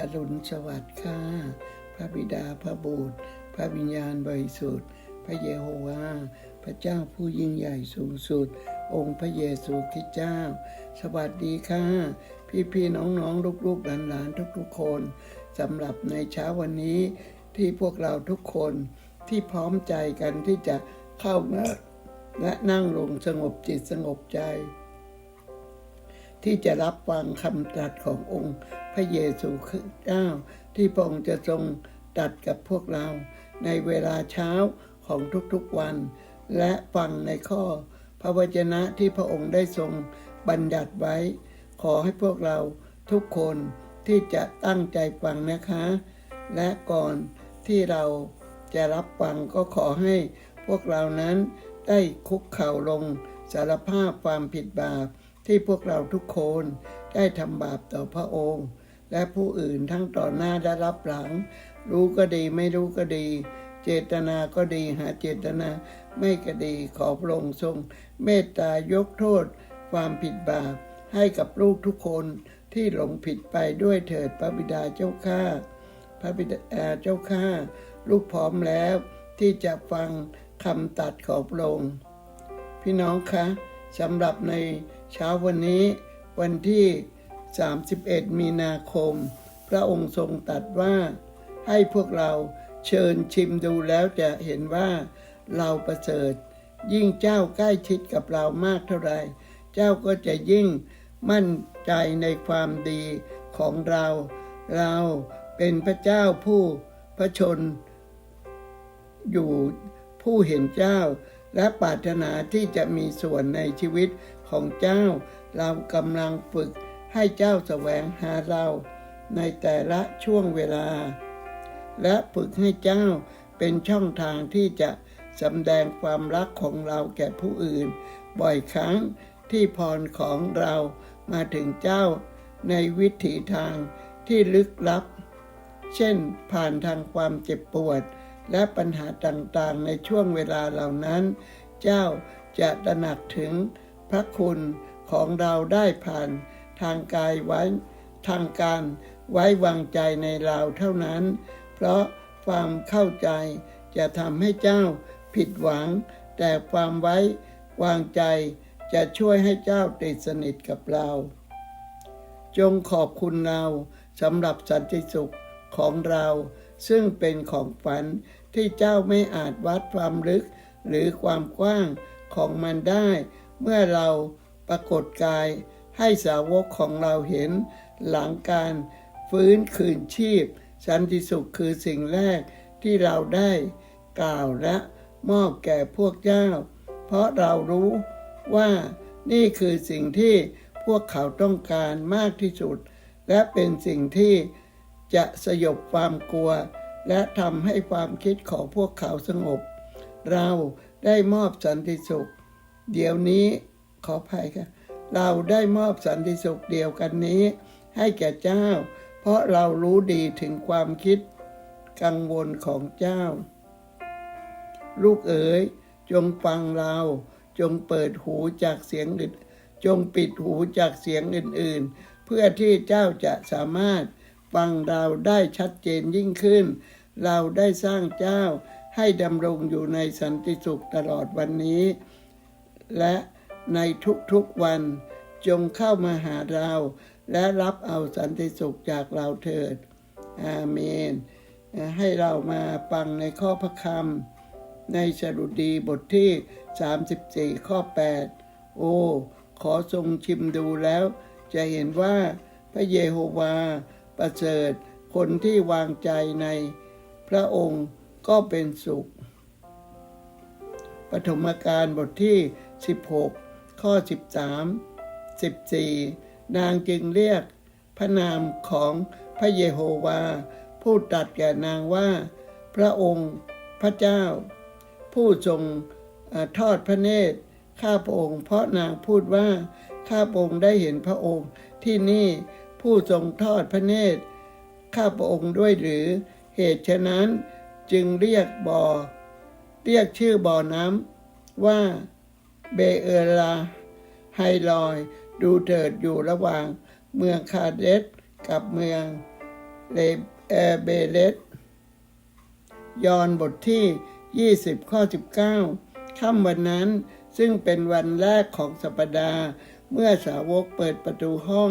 อรุณสวัสดิ์ค่ะ พระบิดาพระบุตร พระวิญญาณบริสุทธิ์ พระเยโฮวาห์พระเจ้าผู้ยิ่งใหญ่สูงสุด องค์พระเยซูคริสต์เจ้า สวัสดีค่ะ พี่พี่ๆน้องน้องลูกลูกๆหลานหลานทุกทุกคนสำหรับในเช้าวันนี้ที่พวกเราทุกคนที่พร้อมใจกันที่จะเข้ามาและนั่งลงสงบจิตสงบใจ ที่จะรับฟังคำตรัสขององค์ พระเยซูคริสต์เจ้า ที่พระองค์จะทรงตรัสกับพวกเรา ในเวลาเช้าของทุกๆวัน และฟังในข้อ พระวจนะที่พระองค์ได้ทรงบัญญัติไว้ ขอให้พวกเราทุกคนที่จะตั้งใจฟังนะคะ และก่อนที่เราจะรับฟังก็ขอให้พวกเรานั้นได้คุกเข่าลงสารภาพความผิดบาป ที่พวกเราทุกคนได้ทำบาปต่อพระองค์ และผู้อื่นทั้งต่อหน้าและรับหลัง รู้ก็ดีไม่รู้ก็ดี เจตนาก็ดีหาเจตนาไม่ก็ดีขอพระองค์ทรง เมตตายกโทษ ความผิดบาปให้กับลูกทุกคนที่หลงผิดไปด้วยเถิดพระบิดาเจ้าข้าพระบิดาเจ้าข้าลูกพร้อมแล้วที่จะฟังคำตัดของพระองค์พี่น้องคะสำหรับใน เช้าวันนี้วันที่ 31 มีนาคม พระองค์ทรงตัดว่า ให้พวกเราเชิญชิมดูแล้วจะเห็นว่าเราประเสริฐ ยิ่งเจ้าใกล้ชิดกับเรามากเท่าไรเจ้าก็จะยิ่งมั่นใจในความดีของเรา เราเป็นพระเจ้าผู้พระชน อยู่ผู้เห็นเจ้าและปรารถนาที่จะมีส่วนในชีวิต ของเจ้า เรากำลังฝึกให้เจ้าแสวงหาเราในแต่ละช่วงเวลา และฝึกให้เจ้าเป็นช่องทางที่จะสำแดงความรักของเราแก่ผู้อื่น บ่อยครั้งที่พรของเรามาถึงเจ้าในวิถีทางที่ลึกลับ เช่นผ่านทางความเจ็บปวด และปัญหาต่างๆในช่วงเวลาเหล่านั้น เจ้าจะตระหนักถึง พระคุณของเราได้ผ่านทางกายไว้ทางการไว้วางใจในเราเท่านั้น เพราะความเข้าใจจะทำให้เจ้าผิดหวัง แต่ความไว้วางใจจะช่วยให้เจ้าติดสนิทกับเรา จงขอบคุณเราสำหรับสันติสุขของเรา ซึ่งเป็นของฝันที่เจ้าไม่อาจวัดความลึกหรือความกว้างของมันได้ เมื่อเราปรากฏกายให้สาวกของเราเห็นหลังการฟื้นคืนชีพ สันติสุขคือสิ่งแรกที่เราได้กล่าวและมอบแก่พวกเจ้า เพราะเรารู้ว่านี่คือสิ่งที่พวกเขาต้องการมากที่สุด และเป็นสิ่งที่จะสยบความกลัว และทำให้ความคิดของพวกเขาสงบ เราได้มอบสันติสุข เดี๋ยวนี้ขออภัยค่ะ เราได้มอบสันติสุขเดียวกันนี้ ให้แก่เจ้า เพราะเรารู้ดีถึงความคิดกังวลของเจ้า ลูกเอ๋ย จงฟังเรา จงเปิดหูจากเสียงอื่นจงปิดหูจากเสียงอื่น ๆ เพื่อที่เจ้าจะสามารถฟังเราได้ชัดเจนยิ่งขึ้น เราได้สร้างเจ้าให้ดำรงอยู่ในสันติสุขตลอดวันนี้ และในทุกๆวันจงเข้ามาหาเรา และรับเอาสันติสุขจากเราเถิด อาเมน ให้เรามาฟังในข้อพระคำในสดุดีบทที่ 34 ข้อ 8 โอ้ ขอทรงชิมดูแล้ว จะเห็นว่าพระเยโฮวาประเสริฐคนที่วางใจในพระองค์ก็เป็นสุข ปฐมกาลบทที่ 16 ข้อ 13 14 นางจึงเรียกพระนามของพระเยโฮวา ผู้ตรัสแก่นางว่า พระองค์พระเจ้า ผู้ทรงอทอดพระเนตร ข้าพระองค์ เพราะนางพูดว่า ข้าพระองค์ได้เห็นพระองค์ที่นี่ผู้ทรงทอดพระเนตร ข้าพระองค์ด้วยหรือ เหตุฉะนั้นจึงเรียกบ่อ เรียกชื่อบ่อน้ำว่า เบเอลาไฮลอย ดูเถิดอยู่ระหว่างเมืองคาเดสกับเมืองเลเอเบเลสยอนบทที่ 20 ข้อ 19ค่ำวันนั้นซึ่งเป็นวันแรกของสัปดาห์ เมื่อสาวกเปิดประตูห้อง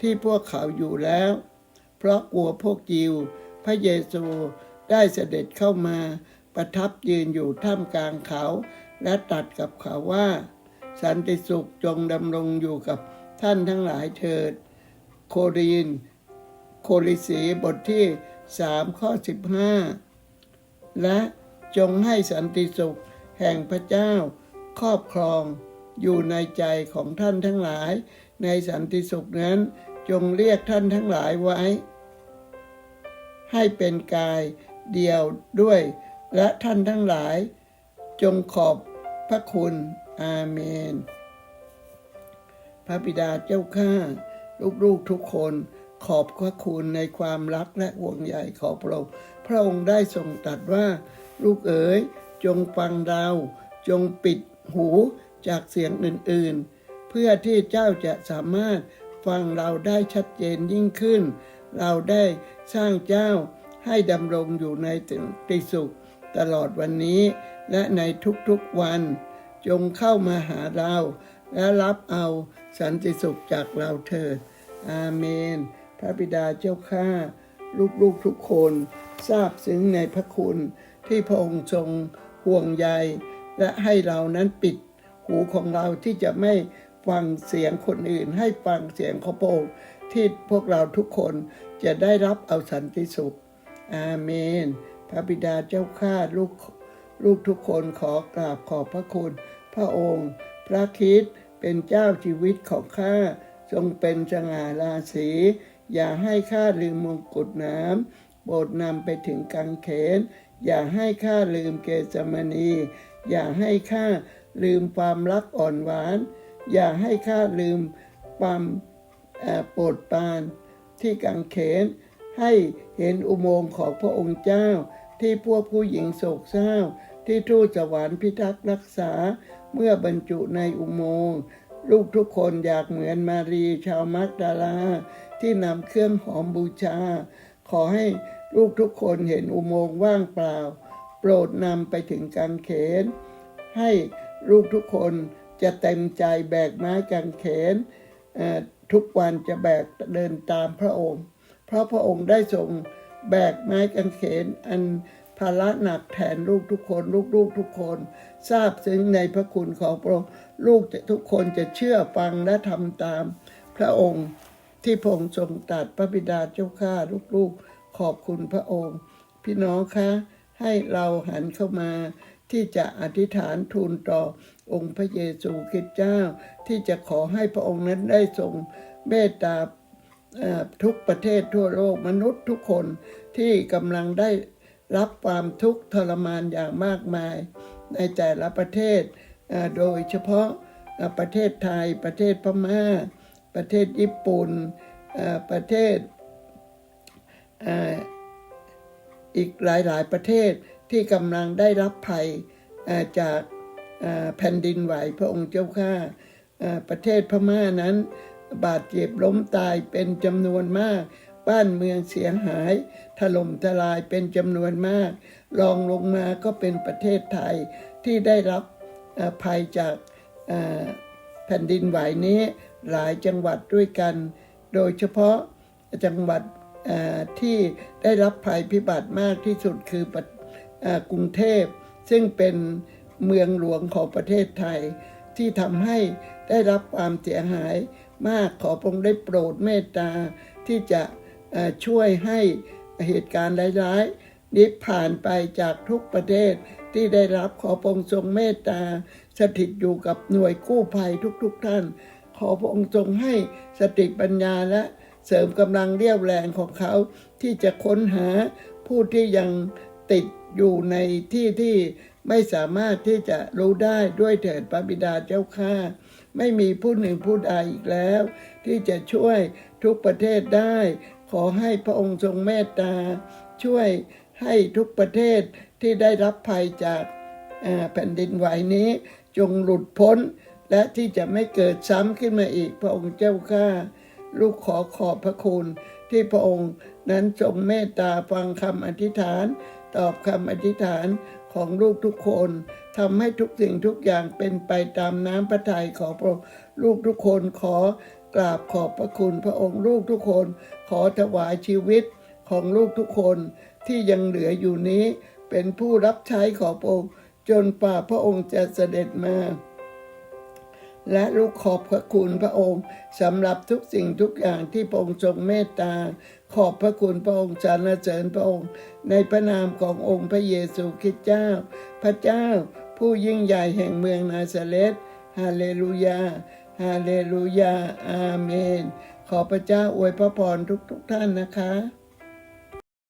ที่พวกเขาอยู่แล้ว เพราะกลัวพวกยิว พระเยซูได้เสด็จเข้ามาประทับยืนอยู่ท่ามกลางเขา และตัดกับเขาว่า สันติสุขจงดำรงอยู่กับท่านทั้งหลายเถิด โคริน โคริสีบทที่3ข้อ15และจงให้สันติสุขแห่งพระเจ้า ครอบครองอยู่ในใจของท่านทั้งหลาย ในสันติสุขนั้นจงเรียกท่านทั้งหลายไว้ ให้เป็นกายเดียวด้วย และท่านทั้งหลาย จงขอบ พระคุณ อาเมน พระบิดาเจ้าข้าลูกๆทุกคนขอบพระคุณในความรักและห่วงใยของพระองค์ พระองค์ได้ทรงตรัสว่า ลูกเอ๋ย จงฟังเรา จงปิดหูจากเสียงอื่นๆ เพื่อที่เจ้าจะสามารถฟังเราได้ชัดเจนยิ่งขึ้น เราได้สร้างเจ้าให้ดำรงอยู่ในติสุข ตลอดวันนี้และในทุกๆวัน จงเข้ามาหาเรา และรับเอาสันติสุขจากเราเถิด อาเมน พระบิดาเจ้าข้าลูกๆทุกคนทราบซึ้งในพระคุณที่พระองค์ทรงห่วงใย และให้เรานั้นปิดหูของเราที่จะไม่ฟังเสียงคนอื่น ให้ฟังเสียงของพระองค์ที่พวกเราทุกคนจะได้รับเอาสันติสุข อาเมน พระบิดาเจ้าข้าลูกลูกทุกคนขอกราบขอบพระคุณ พระองค์ พระคิดเป็นเจ้าชีวิตของข้าทรงเป็นสง่าราศี อย่าให้ข้าลืมมงกุฎน้ำโปรดนำไปถึงกังเขน อย่าให้ข้าลืมเกสมณี อย่าให้ข้าลืมความรักอ่อนหวาน อย่าให้ข้าลืมความเอ่อโปรดปานที่กังเขน ให้เห็นอุโมงค์ของพระองค์เจ้า ที่พวกผู้หญิงโศกเศร้า ที่ทูตสวรรค์พิทักษ์รักษา เมื่อบรรจุในอุโมงค์ลูกทุกคนอยากเหมือนมารีชาวมักดาลา ที่นำเครื่องหอมบูชา ขอให้ลูกทุกคนเห็นอุโมงค์ว่างเปล่า โปรดนำไปถึงกางเขน ให้ลูกทุกคนจะเต็มใจแบกไม้กางเขนทุกวันจะแบกเดินตามพระองค์ ราะพระองค์ได้ทรงแบกไม้กางเขนอันภาระหนักแทนลูกทุกคน ลูกๆทุกคน ทราบซึ้งในพระคุณของพระองค์ลูกทุกคนจะเชื่อฟังและทำตาม พระองค์ที่พระองค์ทรงตัดพระบิดาเจ้าข้าลูกๆ ขอบคุณพระองค์ พี่น้องคะให้เราหันเข้ามาที่จะอธิษฐานทูลต่อองค์พระเยซูคริสต์เจ้า ที่จะขอให้พระองค์นั้นได้ทรงเมตตา ทุกประเทศทั่วโลกมนุษย์ทุกคนที่กำลังได้รับความทุกข์ทรมานอย่างมากมาย ในแต่ละประเทศ โดยเฉพาะประเทศไทย ประเทศพม่า ประเทศญี่ปุ่นเอ่อประเทศอีกหลายๆ ประเทศที่กำลังได้รับภัยจากแผ่นดินไหวพระองค์เจ้าข้าประเทศพม่านั้น บาดเจ็บล้มตายเป็นจำนวนมาก บ้านเมืองเสียหาย ถล่มทลายเป็นจำนวนมาก รองลงมาก็เป็นประเทศไทยที่ได้รับภัยจากแผ่นดินไหวนี้หลายจังหวัดด้วยกัน โดยเฉพาะจังหวัดที่ได้รับภัยพิบัติมากที่สุดคืออกรุงเทพ ซึ่งเป็นเมืองหลวงของประเทศไทย ที่ทำให้ได้รับความเสียหาย มากขอพระองค์ได้โปรดเมตตาที่จะช่วยให้เหตุการณ์ร้ายๆนี้ผ่านไปจากทุกประเทศที่ได้รับขอพระองค์ทรงเมตตา สถิตอยู่กับหน่วยกู้ภัยทุกๆท่าน ขอพระองค์ทรงให้สติปัญญาและเสริมกำลังเรียวแรงของเขา ที่จะค้นหาผู้ที่ยังติดอยู่ในที่ที่ไม่สามารถที่จะรู้ได้ด้วยเถิดพระบิดาเจ้าข้า ไม่มีผู้หนึ่งผู้ใดอีกแล้ว ที่จะช่วยทุกประเทศได้ ขอให้พระองค์ทรงเมตตา ช่วยให้ทุกประเทศที่ได้รับภัยจากแผ่นดินไหวนี้ จงหลุดพ้น และที่จะไม่เกิดซ้ำขึ้นมาอีกพระองค์เจ้าข้าลูกขอขอบพระคุณ ที่พระองค์นั้นทรงเมตตาฟังคำอธิษฐาน ตอบคำอธิษฐาน ของลูกทุกคนทำให้ทุกสิ่งทุกอย่างเป็นไปตามน้ำพระทัยของพระลูกทุกคนขอกราบขอบพระคุณพระองค์ลูกทุกคน ขอถวายชีวิตของลูกทุกคนที่ยังเหลืออยู่นี้เป็นผู้รับใช้ของพระองค์จนป่าพระองค์จะเสด็จมา และลูกขอบพระคุณพระองค์สำหรับทุกสิ่งทุกอย่างที่พระองค์ทรงเมตตา ขอบพระคุณพระองค์สรรเสริญพระองค์ ในพระนามขององค์พระเยซูคริสต์เจ้า พระเจ้า ผู้ยิ่งใหญ่แห่งเมืองนาซาเรตฮาเลลูยาฮาเลลูยาอาเมน ขอพระเจ้าอวยพระพรทุกๆทท่านนะคะ